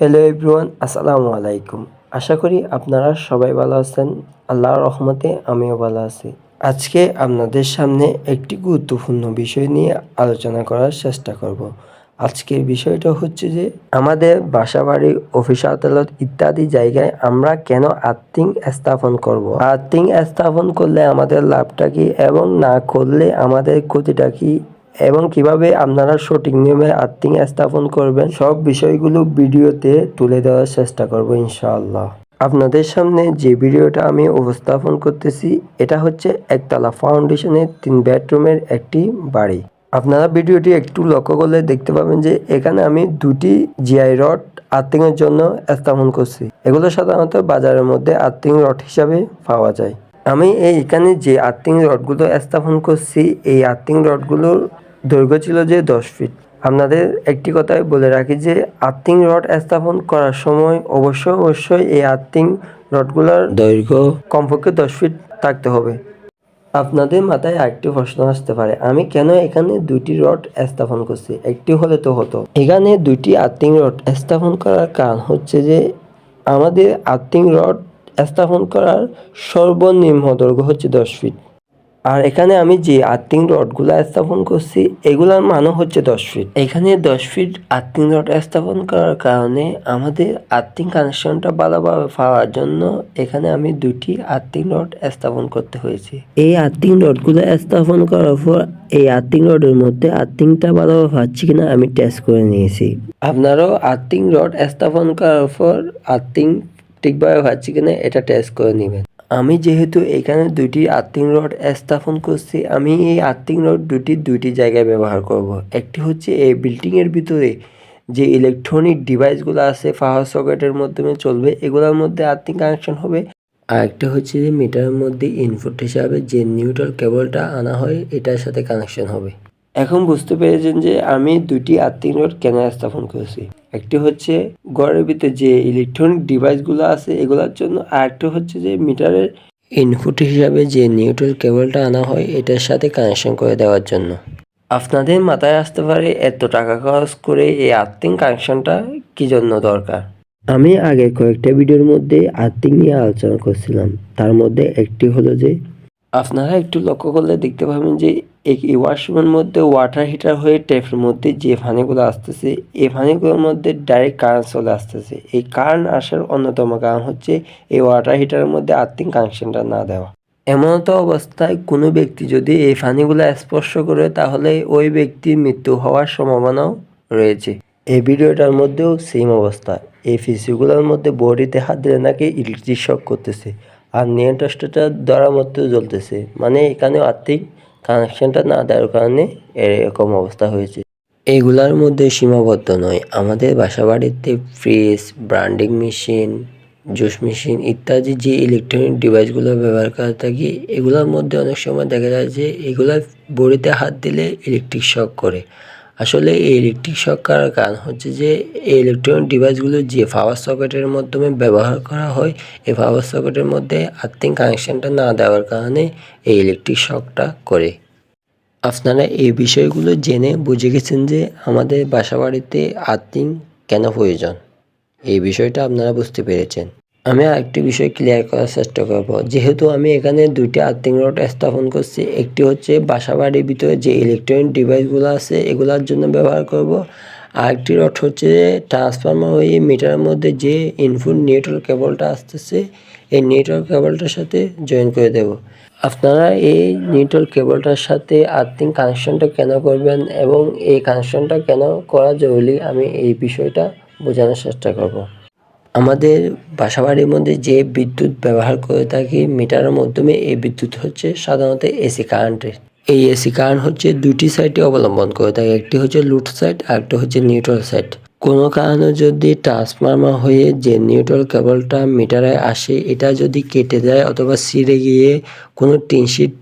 Hello everyone আসসালামু আলাইকুম। আশা করি আপনারা সবাই ভালো আছেন। আল্লাহর রহমতে আমিও ভালো আছি। আজকে আপনাদের সামনে একটি গুরুত্বপূর্ণ বিষয় নিয়ে আলোচনা করার চেষ্টা করব। আজকের বিষয়টা হচ্ছে যে, আমাদের বাসাবাড়ি, অফিস আদালত ইত্যাদি জায়গায় আমরা কেন আর্থিং স্থাপন করব? আর্থিং স্থাপন করলে আমাদের লাভটা কি এবং না করলে আমাদের ক্ষতিটা কি? এবং কীভাবে আপনারা সঠিক নিয়মে আর্থিং স্থাপন করবেন, সব বিষয়গুলো ভিডিওতে তুলে দেওয়ার চেষ্টা করব ইনশাআল্লাহ। আপনাদের সামনে যে ভিডিওটা আমি উপস্থাপন করতেছি, এটা হচ্ছে একতলা ফাউন্ডেশনের তিন বেডরুমের একটি বাড়ি। আপনারা ভিডিওটি একটু লক্ষ্য করলে দেখতে পাবেন যে এখানে আমি দুটি জিআই রড আর্থিং এর জন্য স্থাপন করছি। এগুলো সাধারণত বাজারের মধ্যে আর্থিং রড হিসাবে পাওয়া যায়। আমি এই এখানে যে আর্থিং রডগুলো স্থাপন করছি, এই আর্থিং রডগুলোর দৈর্ঘ্য ছিল যে দশ ফিট আপনাদের একটি কথাই বলে রাখি যে আর্থিং রড স্থাপন করার সময় অবশ্যই অবশ্যই এই আর্থিং রডগুলোর দৈর্ঘ্য কমপক্ষে দশ ফিট থাকতে হবে। আপনাদের মাথায় আরেকটি প্রশ্ন আসতে পারে আমি কেন এখানে দুইটি রড স্থাপন করছি? একটি হলে তো হতো। এখানে দুইটি আর্থিং রড স্থাপন করার কারণ হচ্ছে যে আমাদের আর্থিং রড স্থাপন করার সর্বনিম্ন দৈর্ঘ্য হচ্ছে দশ ফিট আর এখানে আমি যে আর্থিং রডগুলো স্থাপন করছি, এগুলার মানও হচ্ছে দশ ফিট এখানে দশ ফিট আর্থিং রড স্থাপন করার কারণে আমাদের আর্থিং কানেকশনটা ভালোভাবে পাওয়ার জন্য এখানে আমি দুটি আর্থিং রড স্থাপন করতে হয়েছে। এই আর্থিং রডগুলো স্থাপন করার পর এই আর্থিং রডের মধ্যে আর্থিংটা ভালোভাবে পাচ্ছি কিনা আমি টেস্ট করে নিয়েছি। আপনারাও আর্থিং রড স্থাপন করার পর আর্থিং ঠিকভাবে পাচ্ছি কিনা এটা টেস্ট করে নেবেন। আমি যেহেতু এখানে দুইটি আর্থিং রড স্থাপন করছি, আমি এই আর্থিং রড দুটি দুইটি জায়গায় ব্যবহার করব। একটি হচ্ছে এই বিল্ডিংয়ের ভিতরে যে ইলেকট্রনিক ডিভাইসগুলো আছে পাওয়ার সকেটের মাধ্যমে চলবে, এগুলোর মধ্যে আর্থিং কানেকশন হবে আর একটা হচ্ছে যে মিটারের মধ্যে ইনপুট হিসাবে যে নিউট্রাল কেবলটা আনা হয়, এটার সাথে কানেকশন হবে এখন বুঝতে পেরেছেন যে আমি দুটি আর্থিং রড কেন স্থাপন করেছি? একটি হচ্ছে ঘরের ভিতরে যে ইলেকট্রনিক ডিভাইসগুলো আছে, এগুলোর জন্য, আর একটা হচ্ছে যে মিটারের ইনপুট হিসাবে যে নিউট্রাল কেবলটা আনা হয়, এটার সাথে কানেকশন করে দেওয়ার জন্য। আপনাদের মাথায় আসতে পারে, এত টাকা খরচ করে এই আর্থিং কানেকশনটা কি জন্য দরকার? আমি আগে কয়েকটা ভিডিওর মধ্যে আর্থিং নিয়ে আলোচনা করছিলাম। তার মধ্যে একটি হলো যে, আপনারা একটু লক্ষ্য করলে দেখতে পাবেন যে এই ওয়াশরুমের মধ্যে ওয়াটার হিটার হয়ে ট্যাপের মধ্যে যে ফানিগুলো আসতেছে, এই ফানিগুলোর মধ্যে ডাইরেক্ট কারেন্ট চলে আসতেছে। এই কারেন্ট আসার অন্যতম কারণ হচ্ছে এই ওয়াটার হিটারের মধ্যে আর্থিং কানেকশনটা না দেওয়া। এমনতো অবস্থায় কোনো ব্যক্তি যদি এই ফানিগুলো স্পর্শ করে, তাহলে ওই ব্যক্তির মৃত্যু হওয়ার সম্ভাবনাও রয়েছে। এই ভিডিওটার মধ্যেও সেম অবস্থা। এই ফিসিগুলোর মধ্যে বডিতে হাত দিলে নাকি ইলেকট্রিক শক করতেছে, আর নিয়ন্ত্রণটা দ্বারা মধ্যে জ্বলতেছে। মানে এখানে আর্থিক কানেকশনটা না দেওয়ার কারণে এরকম অবস্থা হয়েছে। এগুলার মধ্যে সীমাবদ্ধ নয়। আমাদের বাসাবাড়িতে fridge blending machine juice machine ইত্যাদি যে ইলেকট্রনিক ডিভাইসগুলো ব্যবহার করে থাকি, এগুলোর মধ্যে অনেক সময় দেখা যায় যে এগুলা বড়িতে হাত দিলে ইলেকট্রিক শক করে। আসলে এই ইলেকট্রিক শক করার কারণ হচ্ছে যে এই ইলেকট্রনিক ডিভাইসগুলো যে পাওয়ার সকেটের মাধ্যমে ব্যবহার করা হয়, এই পাওয়ার সকেটের মধ্যে আর্থিং কানেকশানটা না দেওয়ার কারণে এই ইলেকট্রিক শকটা করে। আপনারা এই বিষয়গুলো জেনে বুঝে গেছেন যে আমাদের বাসাবাড়িতে আর্থিং কেন প্রয়োজন? এই বিষয়টা আপনারা বুঝতে পেরেছেন। আমি আরেকটি বিষয় ক্লিয়ার করার চেষ্টা করব। যেহেতু আমি এখানে দুইটি আর্থিং রড স্থাপন করছি, একটি হচ্ছে বাসাবাড়ির ভিতরে যে ইলেকট্রনিক ডিভাইসগুলো আছে, এগুলোর জন্য ব্যবহার করব। আরেকটি রড হচ্ছে ট্রান্সফর্মার হয়ে মিটারের মধ্যে যে ইনপুট নিউট্রাল কেবলটা আসতেছে, এই নেটওয়ার্ক কেবলটার সাথে জয়েন করে দেব। আপনারা এই নিউট্রাল কেবলটার সাথে আর্থিং কানেকশনটা কেন করবেন এবং এই কানেকশনটা কেন করা জরুরি, আমি এই বিষয়টা বোঝানোর চেষ্টা করব। আমাদের বাসাবাড়ির মধ্যে যে বিদ্যুৎ ব্যবহার করে থাকি মিটারের মাধ্যমে, এই বিদ্যুৎ হচ্ছে সাধারণত এসি কারেন্টের। এই এসি কারেন্ট হচ্ছে দুটি সাইডে অবলম্বন করে থাকে, একটি হচ্ছে লুট সাইড আর একটি হচ্ছে নিউট্রাল সাইড কোনো কারণে যদি ট্রান্সফর্মার হয়ে যে নিউট্রাল কেবলটা মিটারে আসে, এটা যদি কেটে যায় অথবা ছিঁড়ে গিয়ে কোনো টিনশিট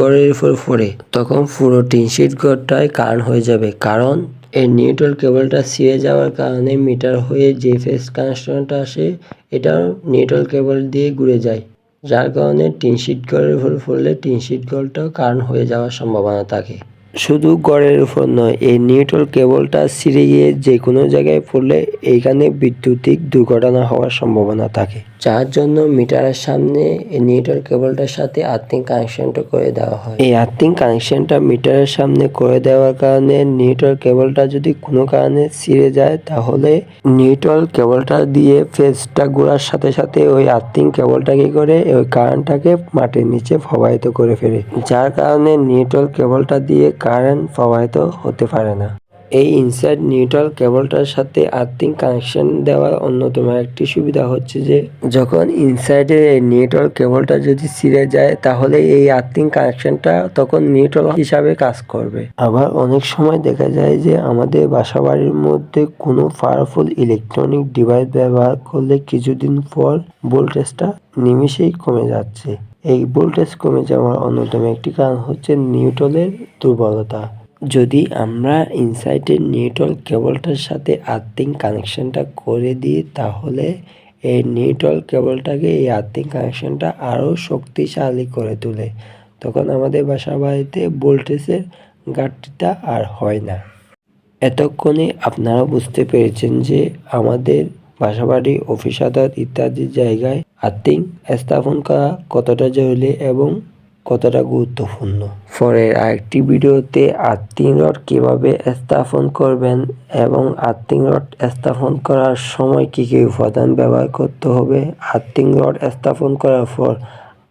গড়ের উপর পড়ে, তখন পুরো টিনশিট গড়টাই কারণ হয়ে যাবে। কারণ এই নিউট্রাল কেবলটা ছিঁড়ে যাওয়ার কারণে মিটার হয়ে যে ফেস কানেকশনটা আসে এটাও নিউট্রাল কেবল দিয়ে ঘুরে যায়। যার কারণে টিনশিট উপর পড়লে টিনশিট ঘরটাও কারণ হয়ে যাওয়ার সম্ভাবনা থাকে। শুধু গড়ের উপর নয়, এই নিউট্রাল কেবলটা ছিঁড়ে গিয়ে যে কোনো জায়গায় পড়লে এইখানে বিদ্যুতিক দুর্ঘটনা হওয়ার সম্ভাবনা থাকে। যার জন্য মিটারের সামনে এই নিউট্রাল কেবলটার সাথে আর্থিং কানেকশনটা করে দেওয়া হয়। এই আর্থিং কানেকশনটা মিটারের সামনে করে দেওয়ার কারণে নিউট্রাল কেবলটা যদি কোনো কারণে ছিঁড়ে যায়, তাহলে নিউট্রাল কেবলটা দিয়ে ফেসটা ঘোরার সাথে সাথে ওই আর্থিং কেবলটা কি করে ওই কারেন্টটাকে মাটির নিচে প্রবাহিত করে ফেলে। যার কারণে নিউট্রাল কেবলটা দিয়ে কারেন্ট প্রবাহিত হতে পারে না। এই ইনসাইড নিউট্রাল কেবলটার সাথে আর্থিং কানেকশন দেওয়ার অন্যতম একটি সুবিধা হচ্ছে যে, যখন ইনসাইডের এই নিউট্রাল কেবলটা যদি ছিঁড়ে যায়, তাহলে এই আর্থিং কানেকশনটা তখন নিউট্রাল হিসাবে কাজ করবে। আবার অনেক সময় দেখা যায় যে, আমাদের বাসাবাড়ির মধ্যে কোনো পাওয়ারফুল ইলেকট্রনিক ডিভাইস ব্যবহার করলে কিছুদিন পর ভোল্টেজটা নিমিষেই কমে যাচ্ছে। এই ভোল্টেজ কমে যাওয়ার অন্যতম একটি কারণ হচ্ছে নিউট্রালের দুর্বলতা। যদি আমরা ইনসাইটের নিউট্রাল কেবলটার সাথে আর্থিং কানেকশনটা করে দিই, তাহলে এই নিউট্রাল কেবলটাকে এই আর্থিং কানেকশনটা আরও শক্তিশালী করে তোলে। তখন আমাদের বাসা বাড়িতে ভোল্টেজের ঘাটতিটা আর হয় না। এতক্ষণে আপনারা বুঝতে পেরেছেন যে আমাদের বাসাবাড়ি অফিস আদালত ইত্যাদি জায়গায় আর্থিং স্থাপন করা কতটা জরুরি এবং কতটা গুরুত্বপূর্ণ? পরের আরেকটি ভিডিওতে আর্থিং রড কীভাবে স্থাপন করবেন এবং আর্থিং রড স্থাপন করার সময় কী কী উপাদান ব্যবহার করতে হবে? আর্থিং রড স্থাপন করার পর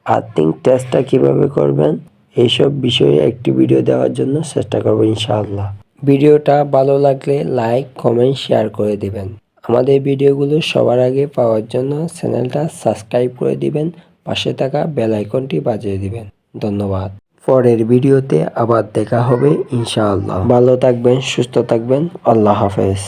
আর্থিং টেস্টটা কীভাবে করবেন? এইসব বিষয়ে একটি ভিডিও দেওয়ার জন্য চেষ্টা করব ইনশাআল্লাহ। ভিডিওটা ভালো লাগলে লাইক কমেন্ট শেয়ার করে দিবেন। আমাদের ভিডিওগুলো সবার আগে পাওয়ার জন্য চ্যানেলটা সাবস্ক্রাইব করে দিবেন, পাশে থাকা বেল আইকনটি বাজিয়ে দিবেন। ধন্যবাদ। পরের ভিডিওতে আবার দেখা হবে, ইনশাআল্লাহ। ভালো থাকবেন, সুস্থ থাকবেন, আল্লাহ হাফেজ।